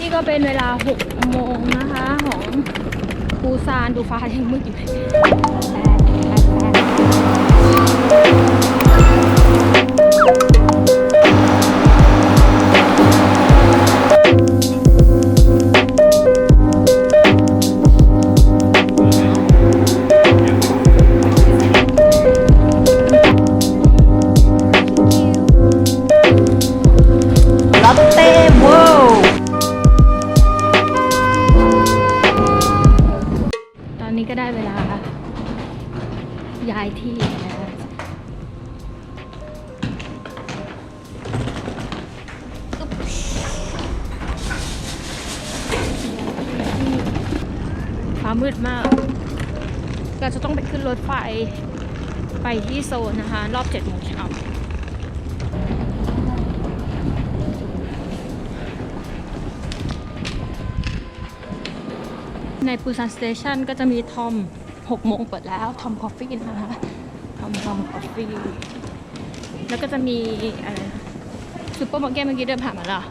นี่ก็เป็นเวลา6โมงนะคะของปูซานดูฟ้ายังมืดอยู่เลยแามืดมาก เราจะต้องไปขึ้นรถไฟไปที่โซนนะคะ รอบ7โมงเช้าในปูซานสเตชันก็จะมีทอม6โมงเปิดแล้ว ทอมคอฟฟี่นะคะทอมทอมคอฟฟี่แล้วก็จะมีอะไรซูเปอร์มาร์เก็ตเมื่อกี้เดินผ่านมาแล้ว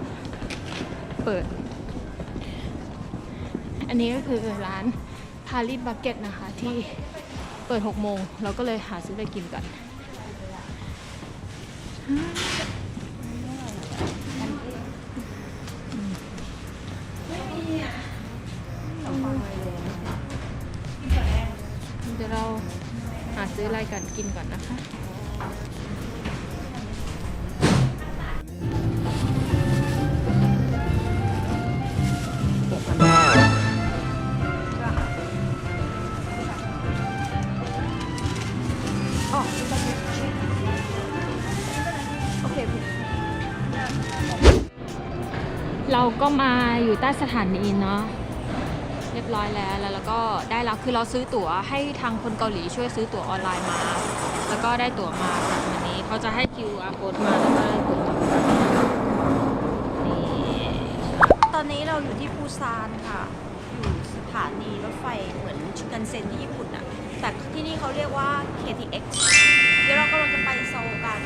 เปิด อันนี้ก็คือร้าน พาริสบักเก็ตนะคะที่เปิด 6 โมง เราก็เลยหาซื้อไรกินกัน เดี๋ยวเราหาซื้ออะไรกันกินก่อนนะคะ มาอยู่ใต้สถานีเนาะเรียบร้อยแล้วแล้วเราก็ได้รับคือเราซื้อตั๋วให้ทางคนเกาหลีช่วยซื้อตั๋วออนไลน์มา แล้วก็ได้ตั๋วมาแบบนี้เขาจะให้ QR code มาแล้วก็ได้ตั๋วนี่ตอนนี้เราอยู่ที่ปูซานค่ะ อยู่สถานีรถไฟเหมือนชิกันเซ็นที่ญี่ปุ่นอะแต่ที่นี่เขาเรียกว่า KTX เดี๋ยวเรากำลังจะไปโซลกัน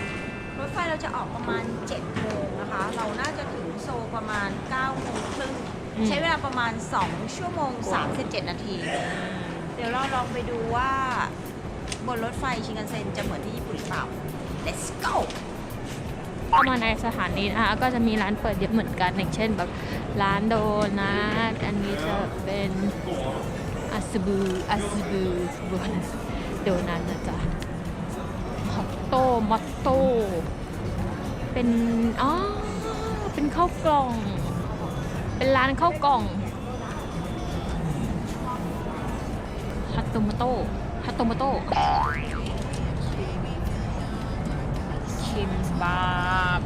รถไฟเราจะออกประมาณ7โมงนะคะ เราน่าจะถึงโซลประมาณ9โมงครึ่งใช้เวลาประมาณ 2 ชั่วโมง 37 นาที เดี๋ยวเราลองไปดูว่า บนรถไฟชินกันเซ็นจะเหมือนที่ญี่ปุ่นหรือเปล่า let's go เข้ามาในสถานีนะคะก็จะมีร้านเปิดเยอะเหมือนกันอย่างเช่นแบบร้านโดนัทอันนี้จะเป็นอาซบูอาซบูโดนัทนะจ๊ะฮอตโต้มอตโต้ เป็นอ๋อเป็นข้าวกล่อง เป็นร้านข้าวกล่องฮัตโตมาโต้ฮัตโตมาโต้คิมบับ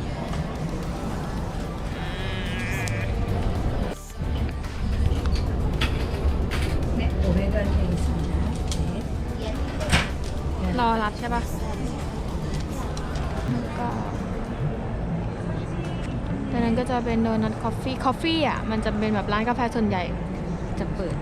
รอรับใช่ปะแล้วก็ ตอนนั้นก็จะเป็นโดนัทคอฟฟี่คอฟฟี่อะมันจะเป็นแบบร้านกาแฟส่วนใหญ่จะเปิด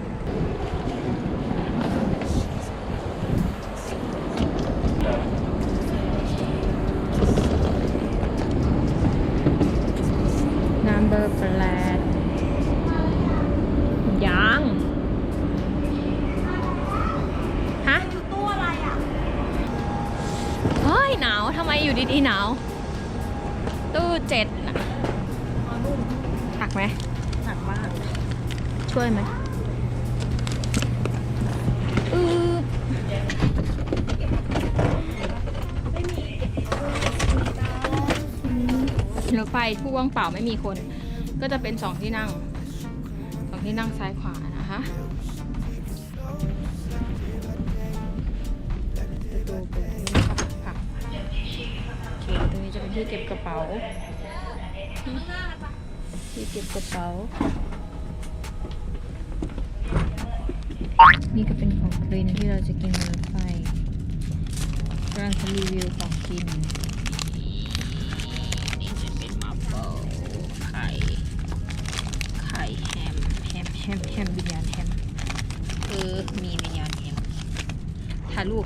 รถไฟผู้ว่างเปล่าไม่มีคน ก็จะเป็นสองที่นั่งสองที่นั่งซ้ายขวานะคะตูเปิดค่ะโอเคตรงนี้จะเป็นที่เก็บกระเป๋า ที่เก็บกระเป๋า นี่ก็เป็นของคลีนที่เราจะกินบนรถไฟกำลังจะรีวิวของกิน มีวิญญาณเห็นถ่ายรูป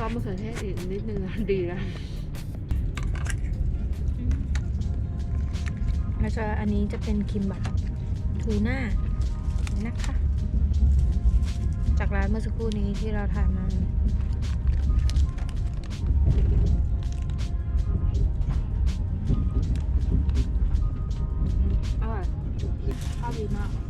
ซอสมะเขือเทศอีกนิดนึงอะดีนะแล้วจะอันนี้จะเป็นคิมบับทูน่านะคะ จากร้านเมื่อสักครู่นี้ที่เราทานมาอร่อยชอบดีมาก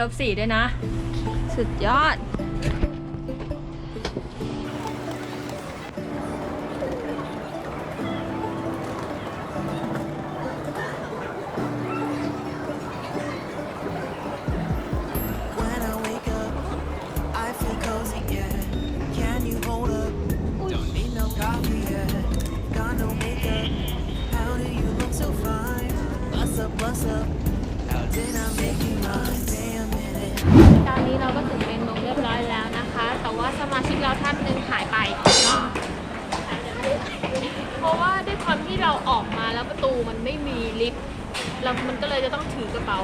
ลบสี่ด้วยนะ สุดยอด เรามันก็เลยจะต้องถือกระเป๋า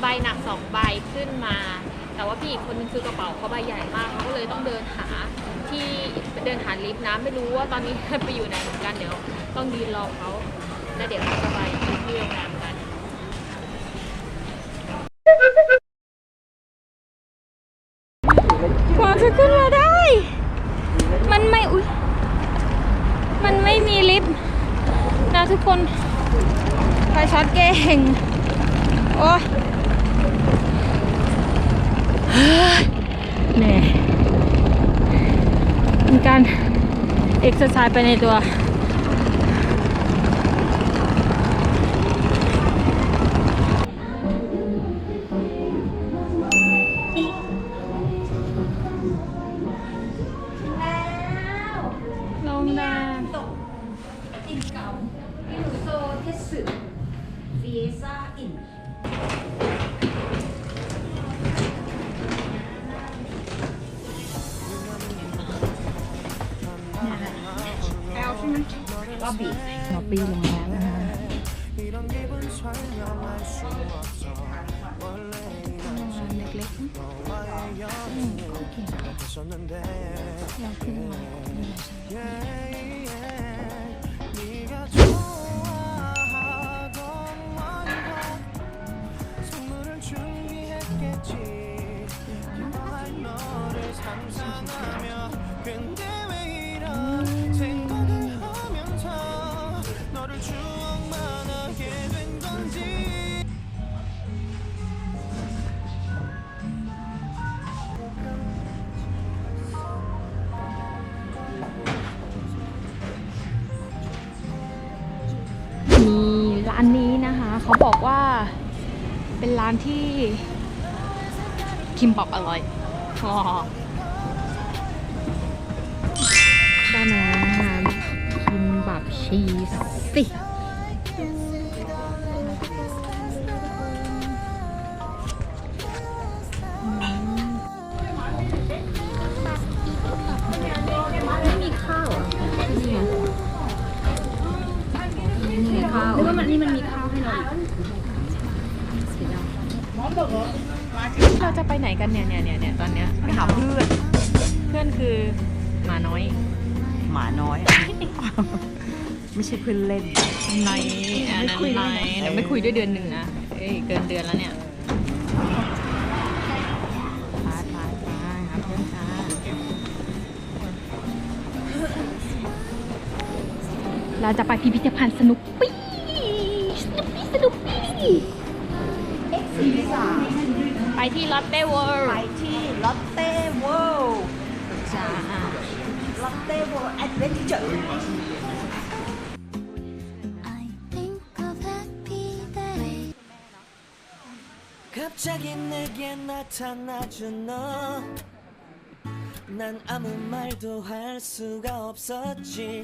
ใบหนักสองใบขึ้นมา แต่ว่าพี่อีกคนนึงคือกระเป๋าเขาใบใหญ่มากเขาก็เลยต้องเดินหาที่เดินหาลิฟต์นะไม่รู้ว่าตอนนี้ไปอยู่ไหนเหมือนกันเดี๋ยวต้องยืนรอเขาแล้วเดี๋ยวเราจะไปที่โรงแรมกันกว่าจะขึ้นมาได้ มันไม่ อุ้ยมันไม่มีลิฟต์นะทุกคน ไฟช็อตเก่ง โอ้ยเฮ้ยเหนื่อยมีการเอ็กซ์ไซส์ไปในตัว 했었는데. Yeah, านนี้นะคะเขาบอกว่าเป็นร้านที่คิมบับอร่อยอ๋อได้มาแล้วนะคะคิมบับชีสสิ ข้าวนึกว่ามันนี่มันมีข้าวให้เราอีกเราจะไปไหนกันเนี่ยเนี่ยเนี่ยเนี่ยตอนเนี้ยไปหาเพื่อน เพื่อนคือหมาน้อย หมาน้อยไม่ใช่เพื่อนเล่นในอันนั้นในเดี๋ยวไม่คุยด้วยเดือนหนึ่งนะเอ้ยเกินเดือนแล้วเนี่ยไปไปไปครับเพื่อนจ้าเราจะไปพิพิธภัณฑ์สนุกปี้สนุกปี้สนุ กปี้ไปที่ลอตเต้เวิลด์ ไปที่ลอตเต้เวิลด์ จ้า ลอตเต้เวิลด์แอดเวนเจอร์ I think of happy days 갑자기 내게 나타나준 너. 난 아무 말도 할 수가 없었지.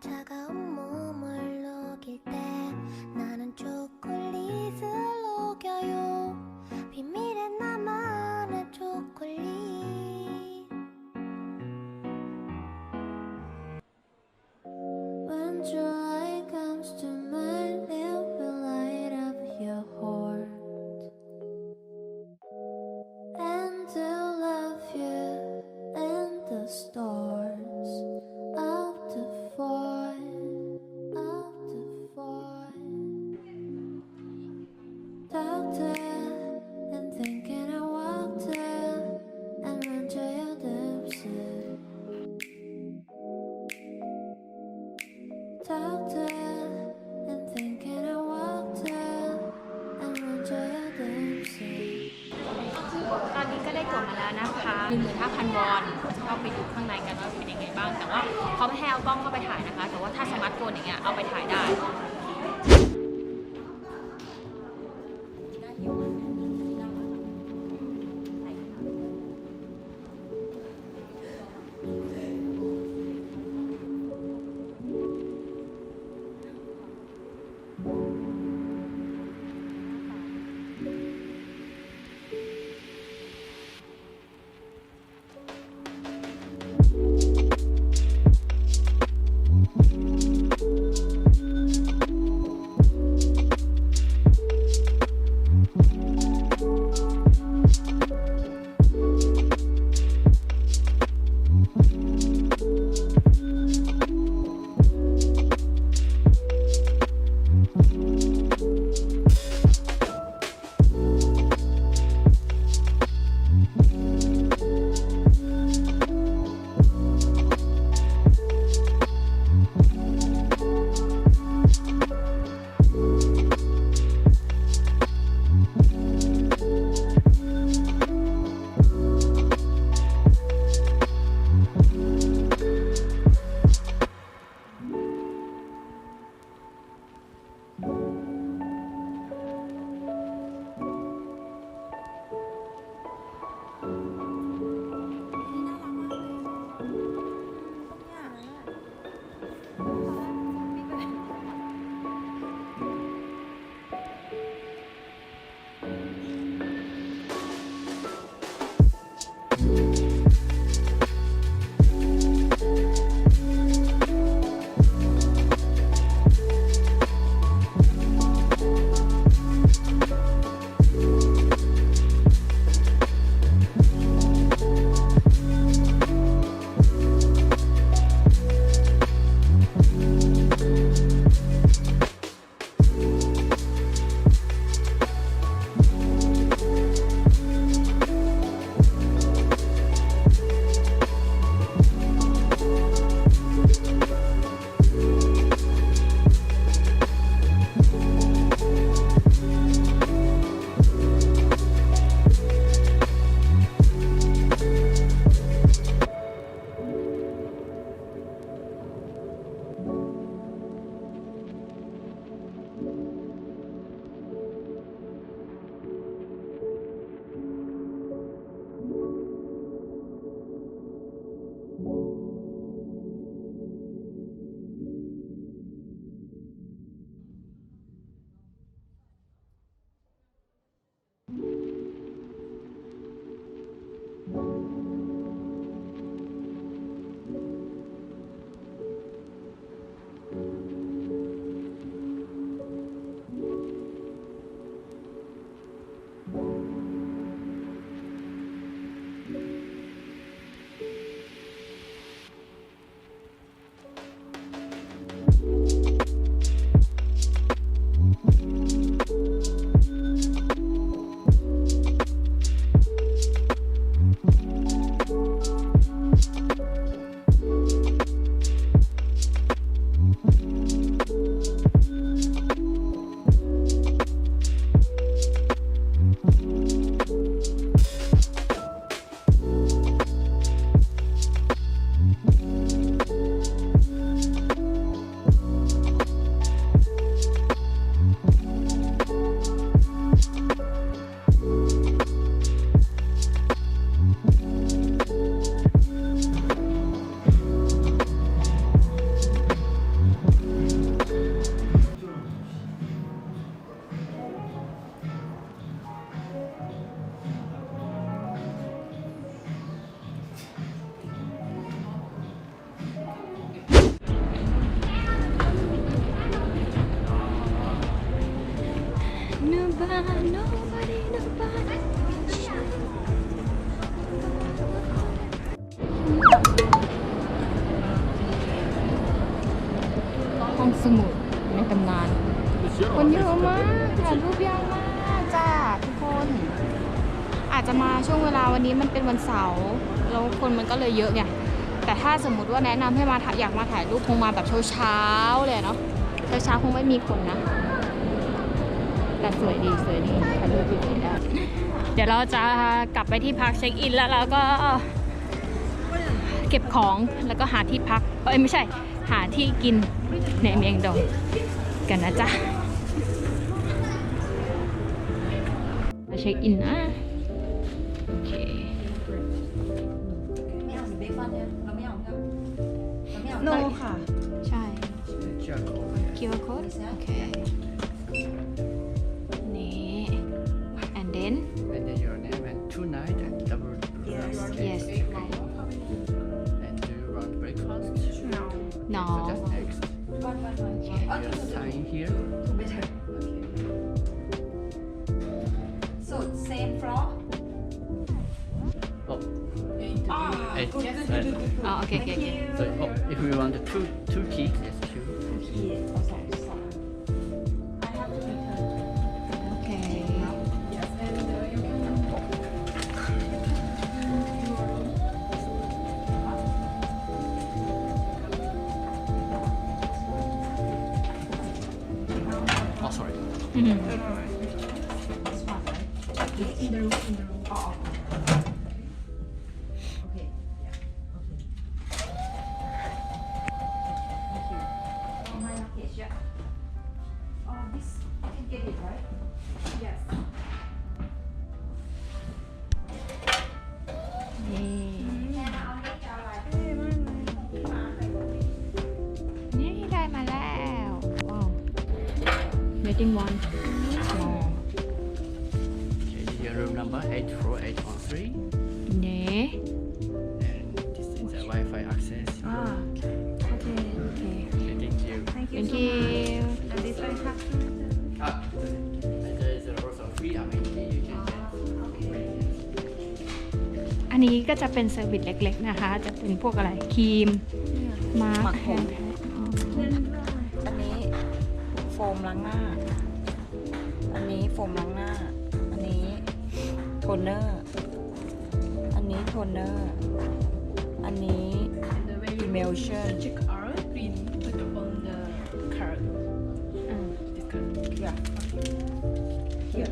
た15,000 วอนจะเข้าไปดูข้างในกันว่าเป็นยังไงบ้าง แต่ว่าเขาไม่ให้เอากล้องเข้าไปถ่ายนะคะ แต่ว่าถ้าสมาร์ทโฟนอย่างเงี้ยเอาไปถ่ายได้ สมุดในตำนาน คนเยอะมากถ่ายรูปยาวมากจ้าทุกคน อาจจะมาช่วงเวลาวันนี้มันเป็นวันเสาร์แล้วคนมันก็เลยเยอะไงแต่ถ้าสมมุติว่าแนะนำให้มาอยากมาถ่ายรูปคงมาแบบเช้าๆเลยเนาะเช้าๆคงไม่มีคนนะแต่สวยดีสวยดีถ่ายรูปดีแล้วเดี๋ยวเราจะกลับไปที่พักเช็คอินแล้วเราก็เก็บของแล้วก็หาที่พักเอ้ยไม่ใช่ หาที่กินในเมียงดงกันนะจ๊ะมาเช็คอินนะโอเคไม่เอาสีเบคอนเนี่ยเราไม่เอาใช่ไหมเราไม่เอาโนค่ะ ใช่ QR code โอเค waiting one small Okay, this is your room number eight four eight one three. นี่ And this is the Wi-Fi access. อ่าโอเคโอเค Okay, thank you. thank you thank so you much and this I have to Ah, and there is also free amenity you can get. อันนี้ก็จะเป็นเซอร์วิสเล็กๆนะคะ จะเป็นพวกอะไรครีม มาหมักแฮผม ล้างหน้า อันนี้โฟมล้างหน้า อันนี้โทนเนอร์ อันนี้โทนเนอร์ อันนี้ emulsion check out, please put on the card. อืม This card. yeah here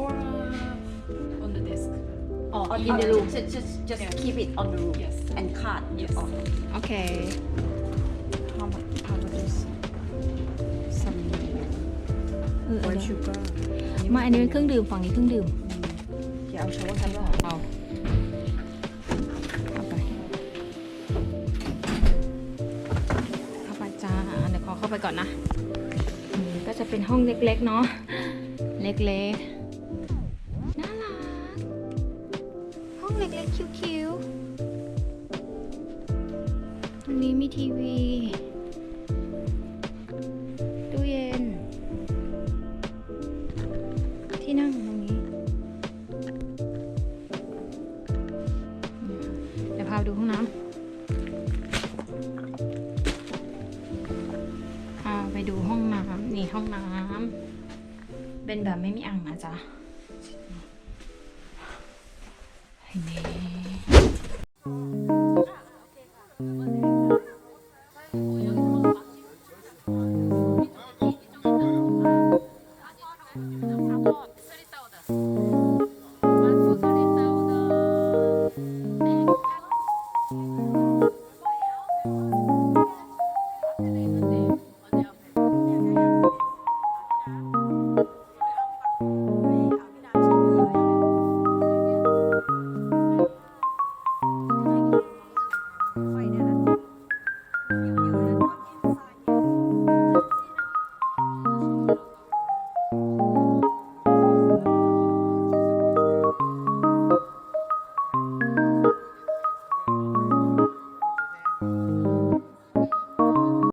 Or uh, on the desk. อ๋อ on in the room just just just Yeah. keep it on the room Yes. and card Yes. on มาอันนี้เป็นเครื่องดื่มฝั่งนี้เครื่องดื่มอย่าเอาช้อนกันด้วยเอาเข้าไปเข้าไปจ้าเดี๋ยวขอเข้าไปก่อนนะก็จะเป็นห้องเล็กๆเนาะเล็กๆน่ารักห้องเล็กๆคิ้วๆ ตรงนี้มีทีวี ไม่มีอ่างนะจ๊ะนี่ t